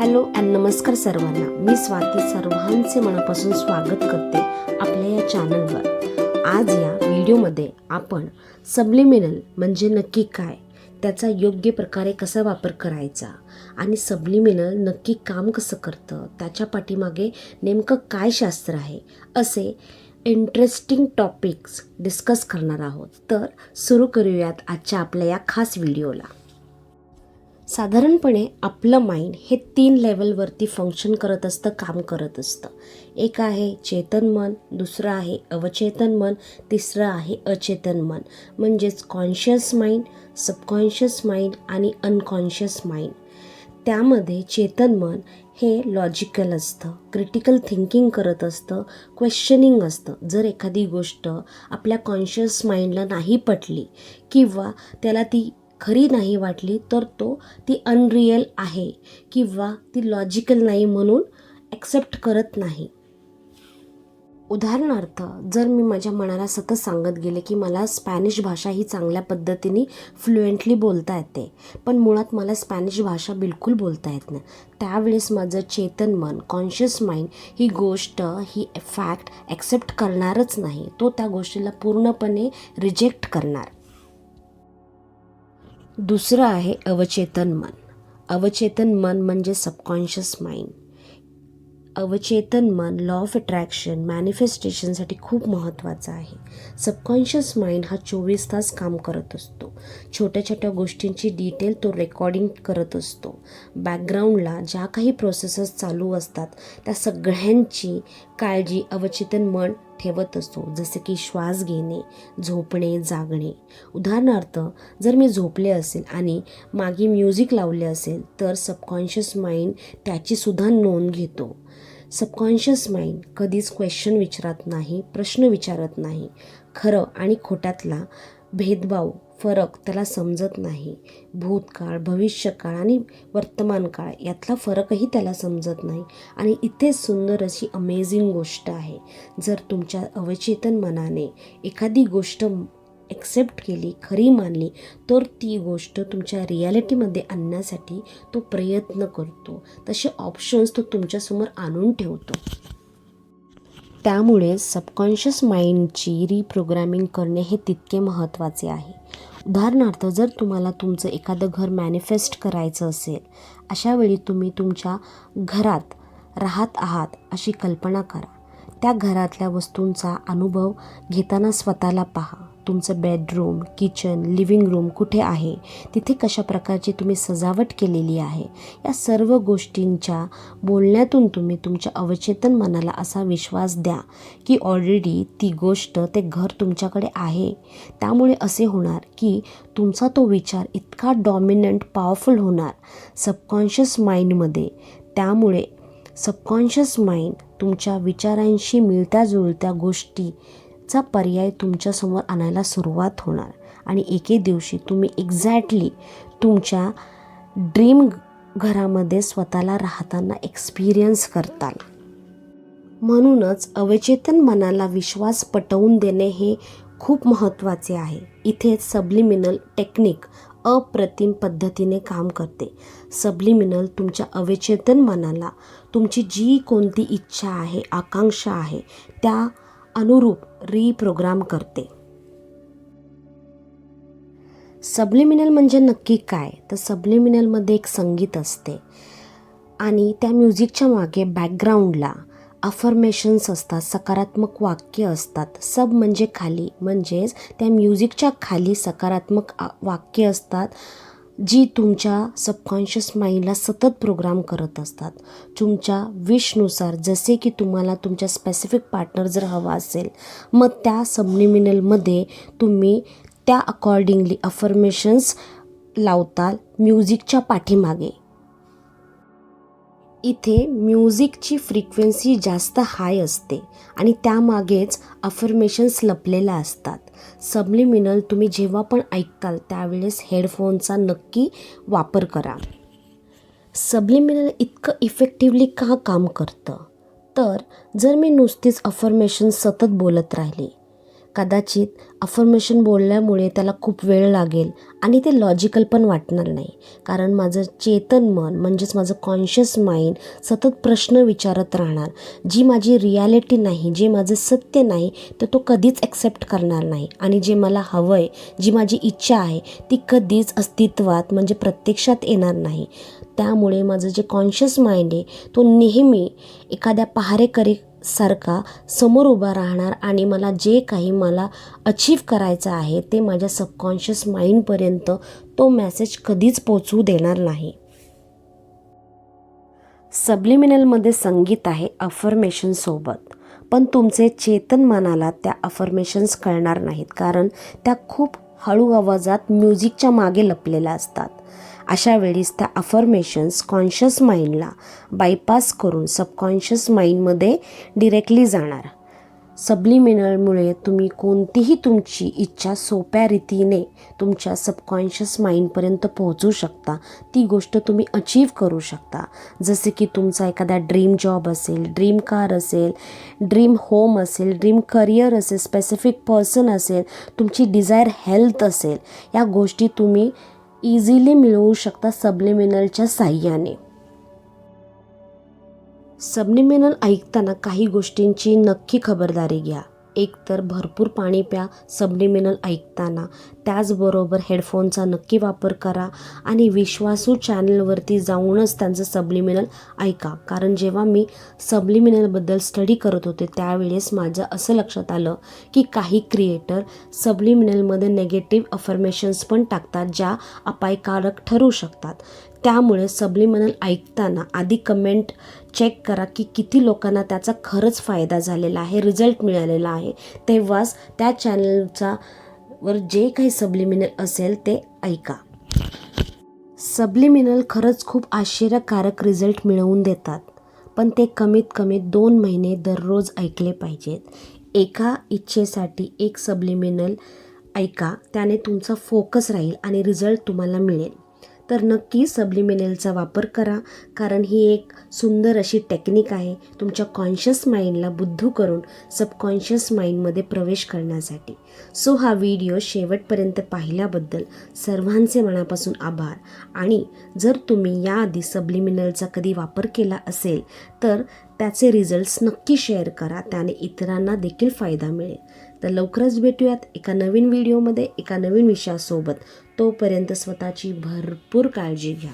Hello and नमस्कार सर्वांना. मी स्वाती सर्वांचे मनापासून स्वागत करते आपल्या या चॅनलवर. आज या व्हिडिओमध्ये आपण सबलिमिनल म्हणजे नक्की काय? त्याचा योग्य प्रकारे कसा वापर करायचा? आणि सबलिमिनल नक्की काम कसं करतं? त्याच्या पाठीमागे नेमकं काय शास्त्र आहे? असे इंटरेस्टिंग टॉपिक्स डिस्कस करणार आहोत. तर सुरू करूयात आजच्या आपल्या या खास व्हिडिओला. साधारणपणे आपलं माइंड हे तीन लेवलवरती फंक्शन करत असतं काम करत असतं. एक आहे चेतन मन दुसरं आहे अवचेतन मन तिसरं आहे अचेतन मन. म्हणजेच कॉन्शियस माइंड सबकॉन्शियस माइंड आणि अनकॉन्शियस माइंड त्यामध्ये चेतन मन हे लॉजिकल असतं क्रिटिकल थिंकिंग करत असतं क्वेश्चनिंग असतं. जर एखादी गोष्ट आपल्या कॉन्शियस माइंडला नाही पटली किंवा त्याला ती खरी नाही वाटली तर तो ती अनरियल आहे किंवा ती लॉजिकल नाही म्हणून ॲक्सेप्ट करत नाही. उदाहरणार्थ जर मी माझ्या मनाला सतत सांगत गेले की मला स्पॅनिश भाषा ही चांगल्या पद्धतीने फ्लुएंटली बोलता येते पण मुळात मला स्पॅनिश भाषा बिलकुल बोलता येत नाही त्यावेळेस माझं चेतन मन कॉन्शियस माइंड ही गोष्ट ही फॅक्ट ॲक्सेप्ट करणारच नाही. तो त्या गोष्टीला पूर्णपणे रिजेक्ट करणार. दुसरं आहे अवचेतन मन. अवचेतन मन म्हणजे सबकॉन्शियस माइंड अवचेतन मन लॉ ऑफ अट्रॅक्शन मॅनिफेस्टेशनसाठी खूप महत्त्वाचं आहे. सबकॉन्शियस माइंड हा चोवीस तास काम करत असतो. छोट्या छोट्या गोष्टींची डिटेल तो रेकॉर्डिंग करत असतो. बॅकग्राऊंडला ज्या काही प्रोसेसेस चालू असतात त्या सगळ्यांची काळजी अवचेतन मन ठेवत असतो. जसे की श्वास घेणे झोपणे जागणे. उदाहरणार्थ जर मी झोपले असेल आणि मागे म्युझिक लावले असेल तर सबकॉन्शियस माइंड त्याचीसुद्धा नोंद घेतो. सबकॉन्शियस माइंड कधीच क्वेश्चन विचारत नाही प्रश्न विचारत नाही. खरं आणि खोट्यातला भेदभाव फरक त्याला समजत नाही. भूतकाळ भविष्यकाळ आणि वर्तमान काळ यातला फरकही त्याला समजत नाही. आणि इथे सुंदर अशी अमेझिंग गोष्ट आहे. जर तुमच्या अवचेतन मनाने एखादी गोष्ट ॲक्सेप्ट केली खरी मानली तर ती गोष्ट तुमच्या रियालिटीमध्ये आणण्यासाठी तो प्रयत्न करतो. तसे ऑप्शन्स तो तुमच्यासमोर आणून ठेवतो. त्यामुळे सबकॉन्शियस माइंडची रिप्रोग्रॅमिंग करणे हे तितके महत्त्वाचे आहे. उदाहरणार्थ जर तुम्हाला तुमचं एखादं घर मॅनिफेस्ट करायचं असेल अशा वेळी तुम्ही तुमच्या घरात राहत आहात अशी कल्पना करा. त्या घरातल्या वस्तूंचा अनुभव घेताना स्वतःला पहा. तुमचं बेडरूम किचन लिव्हिंग रूम कुठे आहे? तिथे कशा प्रकारची तुम्ही सजावट केलेली आहे? या सर्व गोष्टींच्या बोलण्यातून तुम्ही तुमच्या अवचेतन मनाला असा विश्वास द्या की ऑलरेडी ती गोष्ट ते घर तुमच्याकडे आहे. त्यामुळे असे होणार की तुमचा तो विचार इतका डॉमिनंट पॉवरफुल होणार सबकॉन्शियस माइंडमध्ये त्यामुळे सबकॉन्शियस माइंड तुमच्या विचारांशी मिळत्या जुळत्या चा पर्याय तुमच्यासमोर आणायला सुरुवात होणार. आणि एके दिवशी तुम्ही एक्झॅक्टली तुमच्या ड्रीम घरामध्ये स्वतःला राहताना एक्सपिरियन्स करताल. म्हणूनच अवचेतन मनाला विश्वास पटवून देणे हे खूप महत्त्वाचे आहे. इथे सबलिमिनल टेक्निक अप्रतिम पद्धतीने काम करते. सबलिमिनल तुमच्या अवचेतन मनाला तुमची जी कोणती इच्छा आहे आकांक्षा आहे त्या अनुरूप रिप्रोग्राम करते. सबलिमिनल म्हणजे नक्की काय? तर सबलिमिनलमध्ये एक संगीत असते. आणि त्या म्युझिकच्या मागे बॅकग्राऊंडला अफर्मेशन्स असतात सकारात्मक वाक्य असतात. सब म्हणजे खाली म्हणजेच त्या म्युझिकच्या खाली सकारात्मक वाक्य असतात. जी तुमच्या सबकॉन्शियस माइंडला सतत प्रोग्राम करत असतात. तुमच्या विशनुसार जसे की तुम्हाला तुमच्या स्पेसिफिक पार्टनर जर हवा असेल मग त्या सबलिमिनलमध्ये तुम्ही त्या अकॉर्डिंगली अफर्मेशन्स लावताल म्युझिकच्या पाठीमागे. इथे म्युझिकची फ्रिक्वेन्सी जास्त हाय असते आणि त्यामागेच अफर्मेशन्स लपलेल्या असतात. सबलिमिनल तुम्ही जेव्हा पण ऐकताल त्यावेळेस हेडफोनचा नक्की वापर करा. सबलिमिनल इतकं इफेक्टिवली का काम करतं? तर जर मी नुसतीच अफर्मेशन सतत बोलत राहिली कदाचित अफर्मेशन बोलल्यामुळे त्याला खूप वेळ लागेल आणि ते लॉजिकल पण वाटणार नाही. कारण माझं चेतन मन म्हणजेच माझं कॉन्शियस माइंड सतत प्रश्न विचारत राहणार. जी माझी रियालिटी नाही जे माझं सत्य नाही तर तो कधीच ॲक्सेप्ट करणार नाही. आणि जे मला हवं आहे जी माझी इच्छा आहे ती कधीच अस्तित्वात म्हणजे प्रत्यक्षात येणार नाही. त्यामुळे माझं जे कॉन्शियस माइंड आहे तो नेहमी एखाद्या पहारेकरी सारखा समोर उभा राहणार आणि मला जे काही मला अचीव करायचं आहे ते माझ्या सबकॉन्शियस माइंडपर्यंत तो मॅसेज कधीच पोचवू देणार नाही. सबलिमिनलमध्ये संगीत आहे अफर्मेशनसोबत पण तुमचे चेतन मनाला त्या अफर्मेशन्स कळणार नाहीत. कारण त्या खूप हळू आवाजात म्युझिकच्या मागे लपलेल्या असतात. अशा वेळेस त्या अफर्मेशन्स कॉन्शियस माइंडला बायपास करून सबकॉन्शियस माइंडमध्ये डिरेक्टली जाणार. सबलिमिनलमुळे तुम्ही कोणतीही तुमची इच्छा सोप्या रीतीने तुमच्या सबकॉन्शियस माइंडपर्यंत पोहोचू शकता. ती गोष्ट तुम्ही अचीव करू शकता. जसे की तुमचा एखादा ड्रीम जॉब असेल ड्रीम कार असेल ड्रीम होम असेल ड्रीम करिअर असेल स्पेसिफिक पर्सन असेल तुमची डिझायर हेल्थ असेल या गोष्टी तुम्ही इझिली मिळवू शकता सबलिमिनलच्या साह्याने. सबलिमिनल ऐकताना काही गोष्टींची नक्की खबरदारी घ्या. एक तर भरपूर पाणी प्या सबलिमिनल ऐकताना. त्याचबरोबर हेडफोनचा नक्की वापर करा आणि विश्वासू चॅनलवरती जाऊनच त्यांचं सबलिमिनल ऐका. कारण जेव्हा मी सबलिमिनलबद्दल स्टडी करत होते त्यावेळेस माझं असं लक्षात आलं की काही क्रिएटर सबलिमिनलमध्ये नेगेटिव्ह अफर्मेशन्स पण टाकतात ज्या अपायकारक ठरू शकतात. त्यामुळे सबलिमिनल ऐकताना आधी कमेंट चेक करा की किती लोकांना त्याचा खरंच फायदा झालेला आहे रिझल्ट मिळालेला आहे. तेव्हाच त्या चॅनलचा वर जे काही सबलिमिनल असेल ते ऐका. सबलिमिनल खरंच खूप आश्चर्यकारक रिझल्ट मिळवून देतात पण ते कमीत कमी दोन महिने दररोज ऐकले पाहिजेत. एका इच्छेसाठी एक सबलिमिनल ऐका त्याने तुमचा फोकस राहील आणि रिझल्ट तुम्हाला मिळेल. तर नक्की सबलिमिनलचा वापर करा. कारण ही एक सुंदर अशी टेक्निक आहे तुमच्या कॉन्शियस माइंडला बुद्धू करून सबकॉन्शियस माइंडमध्ये प्रवेश करण्यासाठी. सो हा व्हिडिओ शेवटपर्यंत पाहिल्याबद्दल सर्वांचे मनापासून आभार. आणि जर तुम्ही याआधी सबलिमिनलचा कधी वापर केला असेल तर त्याचे रिझल्ट्स नक्की शेअर करा. त्याने इतरांना देखील फायदा मिळेल. तर लवकरच भेटूयात एका नवीन व्हिडिओमध्ये एका नवीन विषयासोबत. तोपर्यंत स्वतःची भरपूर काळजी घ्या.